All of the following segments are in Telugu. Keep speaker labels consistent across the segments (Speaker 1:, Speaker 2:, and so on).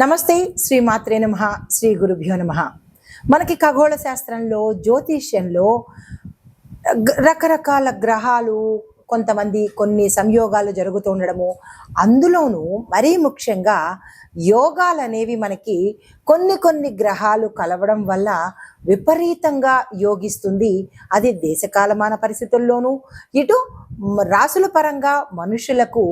Speaker 1: నమస్తే శ్రీ మాత్రే నమ శ్రీ గురుభ్యో నమ. మనకి ఖగోళ శాస్త్రంలో జ్యోతిష్యంలో రకరకాల గ్రహాలు కొంతమంది కొన్ని సంయోగాలు జరుగుతూ ఉండడము అందులోనూ మరీ ముఖ్యంగా యోగాలు అనేవి మనకి కొన్ని కొన్ని గ్రహాలు కలవడం వల్ల విపరీతంగా యోగిస్తుంది. అది దేశకాలమాన పరిస్థితుల్లోనూ ఇటు రాసుల పరంగా మనుషులకు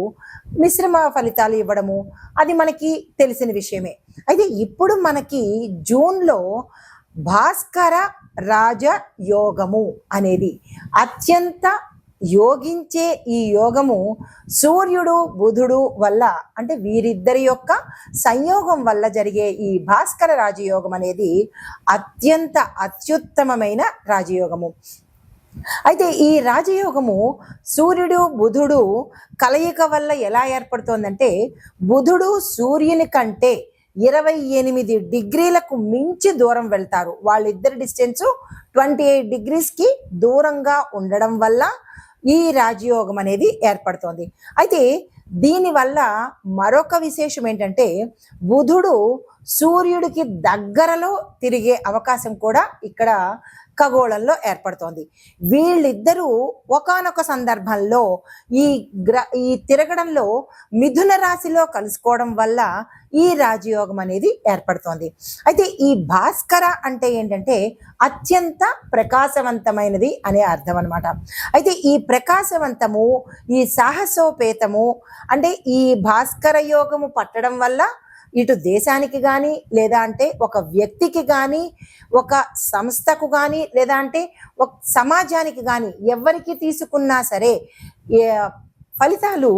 Speaker 1: మిశ్రమ ఫలితాలు ఇవ్వడము అది మనకి తెలిసిన విషయమే. అయితే ఇప్పుడు మనకి జూన్లో భాస్కర రాజ యోగము అనేది అత్యంత యోగించే ఈ యోగము సూర్యుడు బుధుడు వల్ల అంటే వీరిద్దరి యొక్క సంయోగం వల్ల జరిగే ఈ భాస్కర రాజయోగం అనేది అత్యంత అత్యుత్తమమైన రాజయోగము. అయితే ఈ రాజయోగము సూర్యుడు బుధుడు కలయిక వల్ల ఎలా ఏర్పడుతోందంటే బుధుడు సూర్యుని కంటే ఇరవై ఎనిమిది డిగ్రీలకు మించి దూరం వెళ్తారు. వాళ్ళిద్దరి డిస్టెన్స్ ట్వంటీ ఎయిట్ డిగ్రీస్కి దూరంగా ఉండడం వల్ల ఈ రాజయోగం అనేది ఏర్పడుతోంది. అయితే దీనివల్ల మరొక విశేషం ఏంటంటే బుధుడు సూర్యుడికి దగ్గరలో తిరిగే అవకాశం కూడా ఇక్కడ ఖగోళంలో ఏర్పడుతోంది. వీళ్ళిద్దరూ ఒకానొక సందర్భంలో ఈ గ్ర ఈ తిరగడంలో మిథున రాశిలో కలుసుకోవడం వల్ల ఈ రాజయోగం అనేది ఏర్పడుతోంది. అయితే ఈ భాస్కర అంటే ఏంటంటే అత్యంత ప్రకాశవంతమైనది అనే అర్థం అనమాట అయితే ఈ ప్రకాశవంతము ఈ సాహసోపేతము అంటే ఈ భాస్కర యోగము పట్టడం వల్ల ఇటు దేశానికి కానీ లేదా అంటే ఒక వ్యక్తికి కానీ ఒక సంస్థకు కానీ లేదా అంటే ఒక సమాజానికి కానీ ఎవరికి తీసుకున్నా సరే ఫలితాలు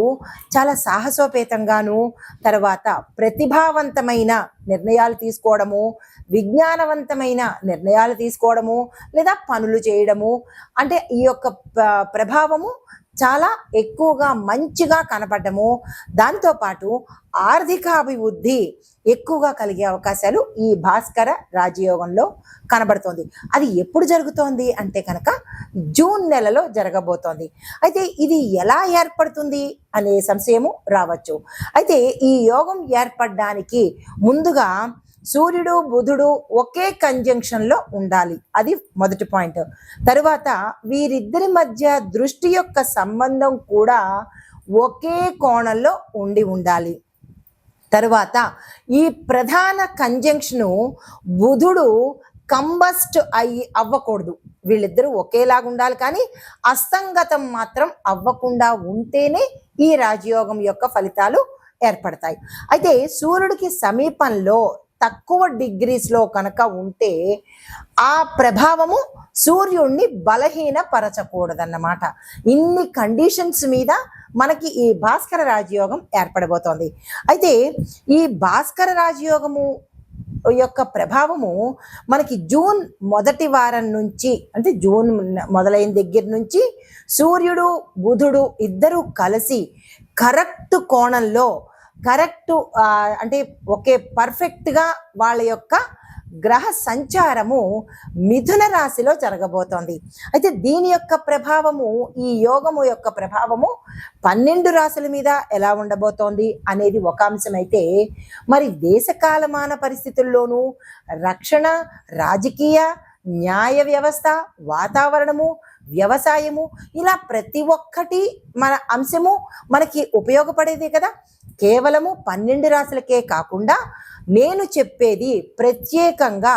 Speaker 1: చాలా సాహసోపేతంగాను తర్వాత ప్రతిభావంతమైన నిర్ణయాలు తీసుకోవడము విజ్ఞానవంతమైన నిర్ణయాలు తీసుకోవడము లేదా పనులు చేయడము అంటే ఈ యొక్క ప్రభావము చాలా ఎక్కువగా మంచిగా కనపడము. దాంతోపాటు ఆర్థిక అభివృద్ధి ఎక్కువగా కలిగే అవకాశాలు ఈ భాస్కర రాజయోగంలో కనబడుతోంది. అది ఎప్పుడు జరుగుతోంది అంటే కనుక జూన్ నెలలో జరగబోతోంది. అయితే ఇది ఎలా ఏర్పడుతుంది అనే సంశయము రావచ్చు. అయితే ఈ యోగం ఏర్పడడానికి ముందుగా సూర్యుడు బుధుడు ఒకే కంజంక్షన్లో ఉండాలి. అది మొదటి పాయింట్ తరువాత వీరిద్దరి మధ్య దృష్టి యొక్క సంబంధం కూడా ఒకే కోణంలో ఉండి ఉండాలి. తరువాత ఈ ప్రధాన కంజంక్షను బుధుడు కంబస్ట్ అయ్యి అవ్వకూడదు. వీళ్ళిద్దరూ ఒకేలాగా ఉండాలి కానీ అస్తంగతం మాత్రం అవ్వకుండా ఉంటేనే ఈ రాజయోగం యొక్క ఫలితాలు ఏర్పడతాయి. అయితే సూర్యుడికి సమీపంలో తక్కువ డిగ్రీస్లో కనుక ఉంటే ఆ ప్రభావము సూర్యుడిని బలహీనపరచకూడదన్నమాట. ఇన్ని కండిషన్స్ మీద మనకి ఈ భాస్కర రాజయోగం ఏర్పడబోతోంది. అయితే ఈ భాస్కర రాజయోగము యొక్క ప్రభావము మనకి జూన్ మొదటి వారం నుంచి అంటే జూన్ మొదలైన దగ్గర నుంచి సూర్యుడు బుధుడు ఇద్దరు కలిసి కరెక్ట్ కోణంలో కరెక్ట్ అంటే ఒకే పర్ఫెక్ట్గా వాళ్ళ యొక్క గ్రహ సంచారము మిథున రాశిలో జరగబోతోంది. అయితే దీని యొక్క ప్రభావము ఈ యోగము యొక్క ప్రభావము పన్నెండు రాశుల మీద ఎలా ఉండబోతోంది అనేది ఒక అంశం అయితే మరి దేశకాలమాన పరిస్థితుల్లోనూ రక్షణ రాజకీయ న్యాయ వ్యవస్థ వాతావరణము వ్యవసాయము ఇలా ప్రతి ఒక్కటి మన అంశము మనకి ఉపయోగపడేదే కదా. కేవలము పన్నెండు రాశులకే కాకుండా నేను చెప్పేది ప్రత్యేకంగా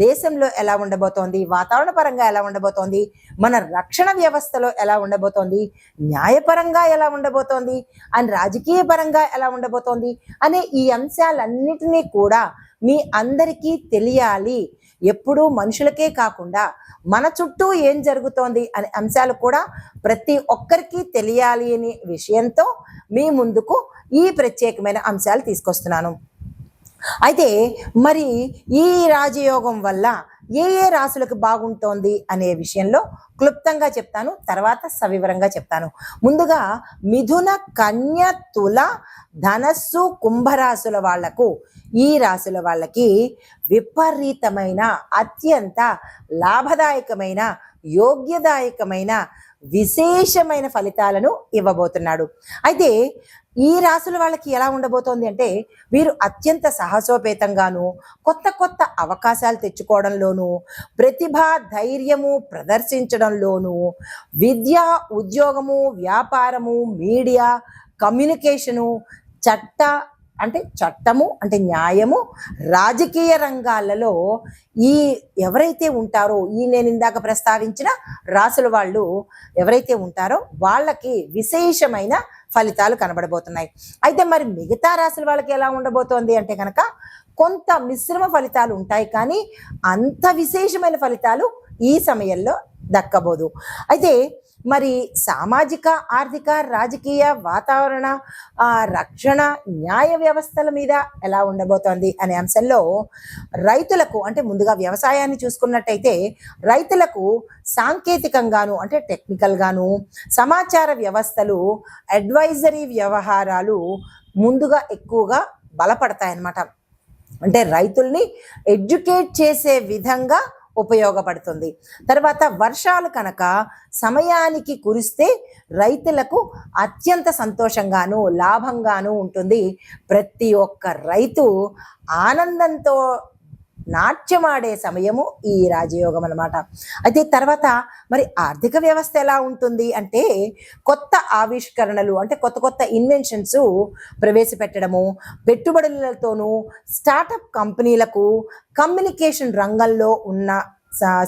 Speaker 1: దేశంలో ఎలా ఉండబోతోంది వాతావరణ పరంగా ఎలా ఉండబోతోంది మన రక్షణ వ్యవస్థలో ఎలా ఉండబోతోంది న్యాయపరంగా ఎలా ఉండబోతోంది అండ్ రాజకీయ పరంగా ఎలా ఉండబోతోంది అనే ఈ అంశాలన్నిటినీ కూడా మీ అందరికీ తెలియాలి. ఎప్పుడూ మనుషులకే కాకుండా మన చుట్టూ ఏం జరుగుతోంది అనే అంశాలు కూడా ప్రతి ఒక్కరికి తెలియాలి అనే విషయంతో మీ ముందుకు ఈ ప్రత్యేకమైన అంశాలు తీసుకొస్తున్నాను. అయితే మరి ఈ రాజయోగం వల్ల ఏ ఏ రాశులకు బాగుంటోంది అనే విషయంలో క్లుప్తంగా చెప్తాను తర్వాత సవివరంగా చెప్తాను. ముందుగా మిథున కన్య తుల ధనస్సు కుంభరాశుల వాళ్ళకు ఈ రాశుల వాళ్ళకి విపరీతమైన అత్యంత లాభదాయకమైన యోగ్యదాయకమైన విశేషమైన ఫలితాలను ఇవ్వబోతున్నాడు. అయితే ఈ రాసుల వాళ్ళకి ఎలా ఉండబోతోంది అంటే వీరు అత్యంత సాహసోపేతంగాను కొత్త కొత్త అవకాశాలు తెచ్చుకోవడంలోనూ ప్రతిభ ధైర్యము ప్రదర్శించడంలోనూ విద్య ఉద్యోగము వ్యాపారము మీడియా కమ్యూనికేషను చట్ట అంటే చట్టము అంటే న్యాయము రాజకీయ రంగాలలో ఈ ఎవరైతే ఉంటారో ఈ నేను ఇందాక ప్రస్తావించిన రాసుల వాళ్ళు ఎవరైతే ఉంటారో వాళ్ళకి విశేషమైన ఫలితాలు కనబడబోతున్నాయి. అయితే మరి మిగతా రాసుల వాళ్ళకి ఎలా ఉండబోతోంది అంటే కనుక కొంత మిశ్రమ ఫలితాలు ఉంటాయి కానీ అంత విశేషమైన ఫలితాలు ఈ సమయంలో దక్కబోదు. అయితే మరి సామాజిక ఆర్థిక రాజకీయ వాతావరణ రక్షణ న్యాయ వ్యవస్థల మీద ఎలా ఉండబోతోంది అనే అంశంలో రైతులకు అంటే ముందుగా వ్యవసాయాన్ని చూసుకున్నట్టయితే రైతులకు సాంకేతికంగాను అంటే టెక్నికల్గాను సమాచార వ్యవస్థలు అడ్వైజరీ వ్యవహారాలు ముందుగా ఎక్కువగా బలపడతాయన్నమాట. అంటే రైతుల్ని ఎడ్యుకేట్ చేసే విధంగా ఉపయోగపడుతుంది. తర్వాత వర్షాలు కనుక సమయానికి కురిస్తే రైతులకు అత్యంత సంతోషంగాను లాభంగాను ఉంటుంది. ప్రతి ఒక్క రైతు ఆనందంతో నాట్యమాడే సమయము ఈ రాజయోగం అన్నమాట. అయితే తర్వాత మరి ఆర్థిక వ్యవస్థ ఎలా ఉంటుంది అంటే కొత్త ఆవిష్కరణలు అంటే కొత్త కొత్త ఇన్వెన్షన్స్ ప్రవేశపెట్టడము పెట్టుబడులతోనూ స్టార్టప్ కంపెనీలకు కమ్యూనికేషన్ రంగంలో ఉన్న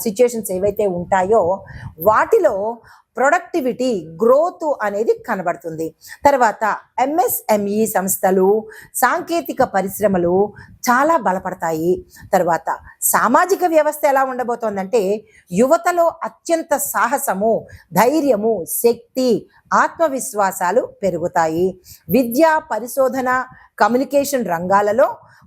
Speaker 1: సిచ్యుయేషన్స్ ఏవైతే ఉంటాయో వాటిలో ప్రొడక్టివిటీ గ్రోత్ అనేది కనబడుతుంది. తర్వాత ఎంఎస్ఎంఈ సంస్థలు సాంకేతిక పరిశ్రమలు చాలా బలపడతాయి. తర్వాత సామాజిక వ్యవస్థ ఎలా ఉండబోతోందంటే యువతలో అత్యంత సాహసము ధైర్యము శక్తి ఆత్మవిశ్వాసాలు పెరుగుతాయి. విద్య పరిశోధన కమ్యూనికేషన్ రంగాలలో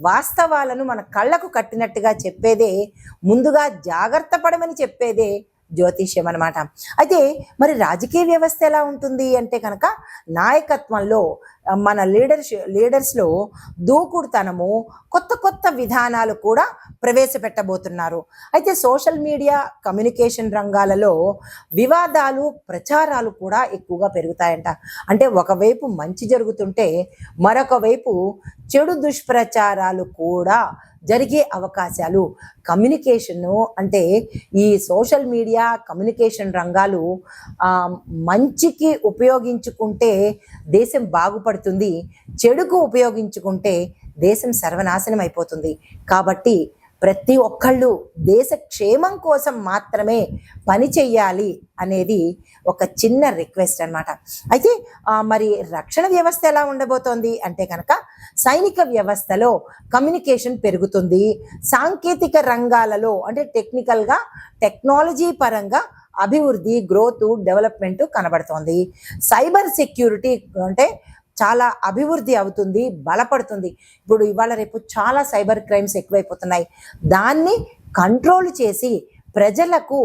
Speaker 1: వాస్తవాలను మన కళ్ళకు కట్టినట్టుగా చెప్పేదే ముందుగా జాగ్రత్త పడమని చెప్పేదే జ్యోతిష్యం అన్నమాట. అయితే మరి రాజకీయ వ్యవస్థ ఎలా ఉంటుంది అంటే కనుక నాయకత్వంలో మన లీడర్స్ లీడర్స్లో దూకుడుతనము కొత్త కొత్త విధానాలు కూడా ప్రవేశపెట్టబోతున్నారు. అయితే సోషల్ మీడియా కమ్యూనికేషన్ రంగాలలో వివాదాలు ప్రచారాలు కూడా ఎక్కువగా పెరుగుతాయంట. అంటే ఒకవైపు మంచి జరుగుతుంటే మరొక వైపు చెడు దుష్ప్రచారాలు కూడా జరిగే అవకాశాలు. కమ్యూనికేషను అంటే ఈ సోషల్ మీడియా కమ్యూనికేషన్ రంగాలు మంచికి ఉపయోగించుకుంటే దేశం ఉపయోగపడుతుంది. చెడుకు ఉపయోగించుకుంటే దేశం సర్వనాశనం అయిపోతుంది. కాబట్టి ప్రతి ఒక్కళ్ళు దేశ క్షేమం కోసం మాత్రమే పని చెయ్యాలి అనేది ఒక చిన్న రిక్వెస్ట్ అన్నమాట. అయితే మరి రక్షణ వ్యవస్థ ఎలా ఉండబోతోంది? అంటే కనుక సైనిక వ్యవస్థలో కమ్యూనికేషన్ పెరుగుతుంది. సాంకేతిక రంగాలలో అంటే టెక్నికల్గా టెక్నాలజీ పరంగా అభివృద్ధి గ్రోత్ డెవలప్మెంట్ కనబడుతోంది. సైబర్ సెక్యూరిటీ అంటే చాలా అభివృద్ధి అవుతుంది బలపడుతుంది. ఇప్పుడు ఇవాళ రేపు చాలా సైబర్ క్రైమ్స్ ఎక్కువైపోతున్నాయి. దాన్ని కంట్రోల్ చేసి ప్రజలకు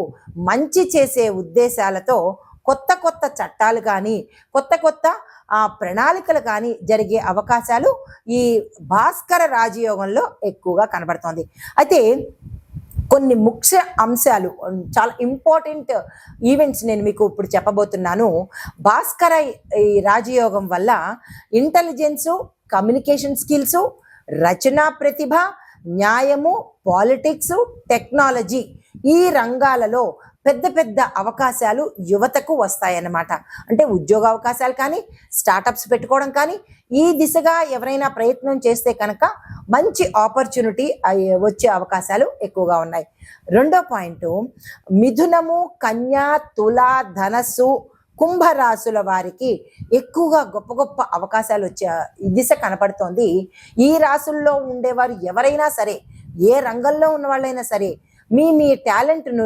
Speaker 1: మంచి చేసే ఉద్దేశాలతో కొత్త కొత్త చట్టాలు కానీ కొత్త కొత్త ప్రణాళికలు కానీ జరిగే అవకాశాలు ఈ భాస్కర రాజయోగంలో ఎక్కువగా కనబడుతోంది. అయితే కొన్ని ముఖ్య అంశాలు చాలా ఇంపార్టెంట్ ఈవెంట్స్ నేను మీకు ఇప్పుడు చెప్పబోతున్నాను. భాస్కర ఈ రాజయోగం వల్ల ఇంటెలిజెన్సు కమ్యూనికేషన్ స్కిల్స్ రచనా ప్రతిభ న్యాయము పాలిటిక్స్ టెక్నాలజీ ఈ రంగాలలో పెద్ద పెద్ద అవకాశాలు యువతకు వస్తాయన్నమాట. అంటే ఉద్యోగ అవకాశాలు కానీ స్టార్టప్స్ పెట్టుకోవడం కానీ ఈ దిశగా ఎవరైనా ప్రయత్నం చేస్తే కనుక మంచి ఆపర్చునిటీ వచ్చే అవకాశాలు ఎక్కువగా ఉన్నాయి. రెండో పాయింట్ మిథునము కన్యా తుల ధనస్సు కుంభరాశుల వారికి ఎక్కువగా గొప్ప గొప్ప అవకాశాలు వచ్చే ఈ దిశ కనపడుతోంది. ఈ రాసుల్లో ఉండేవారు ఎవరైనా సరే ఏ రంగంలో ఉన్న వాళ్ళైనా సరే మీ మీ టాలెంట్ను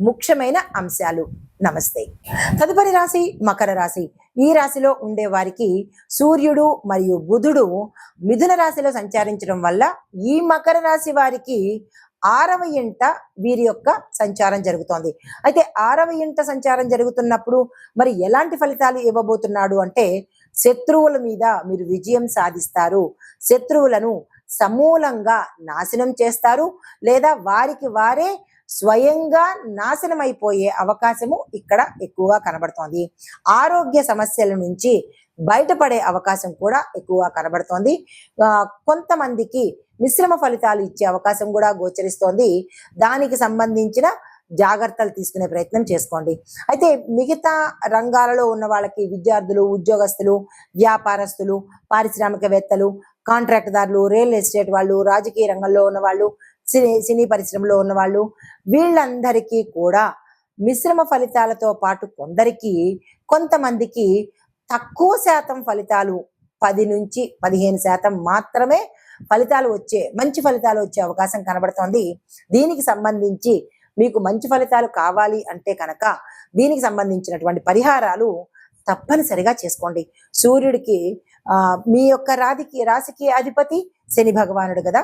Speaker 1: ముఖ్యమైన అంశాలు. నమస్తే. తదుపరి రాశి మకర రాశి. ఈ రాశిలో ఉండే వారికి సూర్యుడు మరియు బుధుడు మిథున రాశిలో సంచరించడం వల్ల ఈ మకర రాశి వారికి ఆరవ ఇంట వీరి యొక్క సంచారం జరుగుతోంది. అయితే ఆరవ ఇంట సంచారం జరుగుతున్నప్పుడు మరి ఎలాంటి ఫలితాలు ఇవ్వబోతున్నాడు అంటే శత్రువుల మీద మీరు విజయం సాధిస్తారు. శత్రువులను సమూలంగా నాశనం చేస్తారు. లేదా వారికి వారే స్వయంగా నాశనం అయిపోయే అవకాశము ఇక్కడ ఎక్కువగా కనబడుతోంది. ఆరోగ్య సమస్యల నుంచి బయటపడే అవకాశం కూడా ఎక్కువగా కనబడుతోంది. కొంతమందికి మిశ్రమ ఫలితాలు ఇచ్చే అవకాశం కూడా గోచరిస్తోంది. దానికి సంబంధించిన జాగ్రత్తలు తీసుకునే ప్రయత్నం చేసుకోండి. అయితే మిగతా రంగాలలో ఉన్న వాళ్ళకి విద్యార్థులు ఉద్యోగస్తులు వ్యాపారస్తులు పారిశ్రామికవేత్తలు కాంట్రాక్ట్దారులు రియల్ ఎస్టేట్ వాళ్ళు రాజకీయ రంగంలో ఉన్న వాళ్ళు సినీ సినీ పరిశ్రమలో ఉన్న వాళ్ళు వీళ్ళందరికీ కూడా మిశ్రమ ఫలితాలతో పాటు కొందరికి కొంతమందికి తక్కువ శాతం ఫలితాలు పది నుంచి పదిహేను శాతం మాత్రమే ఫలితాలు వచ్చే మంచి ఫలితాలు వచ్చే అవకాశం కనబడుతోంది. దీనికి సంబంధించి మీకు మంచి ఫలితాలు కావాలి అంటే కనుక దీనికి సంబంధించినటువంటి పరిహారాలు తప్పనిసరిగా చేసుకోండి. సూర్యుడికి ఆ, మీ యొక్క రాధికి రాశికి అధిపతి శని భగవానుడు కదా.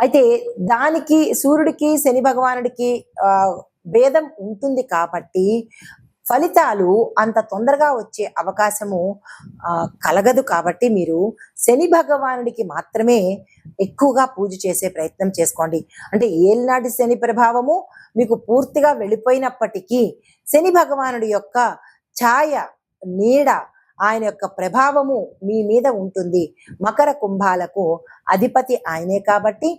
Speaker 1: అయితే దానికి సూర్యుడికి శని భగవానుడికి ఆ, భేదం ఉంటుంది కాబట్టి ఫలితాలు అంత తొందరగా వచ్చే అవకాశము కలగదు కాబట్టి మీరు శని భగవానుడికి మాత్రమే ఎక్కువగా పూజ చేసే ప్రయత్నం చేసుకోండి. అంటే ఏలినాటి శని ప్రభావము మీకు పూర్తిగా వెళ్ళిపోయినప్పటికీ శని భగవానుడి యొక్క ఛాయ నీడ ఆయన యొక్క ప్రభావము మీ మీద ఉంటుంది. మకర కుంభాలకు అధిపతి ఆయనే కాబట్టి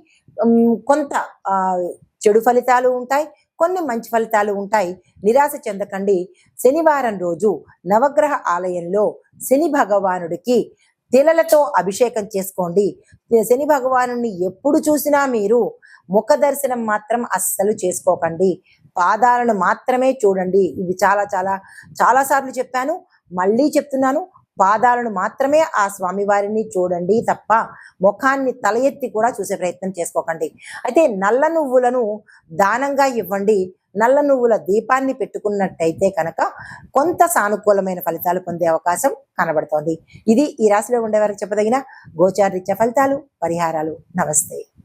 Speaker 1: కొంత చెడు ఫలితాలు ఉంటాయి కొన్ని మంచి ఫలితాలు ఉంటాయి. నిరాశ చెందకండి. శనివారం రోజు నవగ్రహ ఆలయంలో శని భగవానుడికి తిలలతో అభిషేకం చేసుకోండి. శని భగవానుడిని ఎప్పుడు చూసినా మీరు ముఖ దర్శనం మాత్రం అస్సలు చేసుకోకండి. పాదాలను మాత్రమే చూడండి. ఇది చాలా చాలా చాలా సార్లు చెప్పాను. మళ్ళీ చెప్తున్నాను పాదాలను మాత్రమే ఆ స్వామివారిని చూడండి తప్ప ముఖాన్ని తల ఎత్తి కూడా చూసే ప్రయత్నం చేసుకోకండి. అయితే నల్ల నువ్వులను దానంగా ఇవ్వండి. నల్ల నువ్వుల దీపాన్ని పెట్టుకున్నట్టయితే కనుక కొంత సానుకూలమైన ఫలితాలు పొందే అవకాశం కనబడుతోంది. ఇది ఈ రాశిలో ఉండే వారికి చెప్పదగిన గోచారీత్య ఫలితాలు పరిహారాలు. నమస్తే.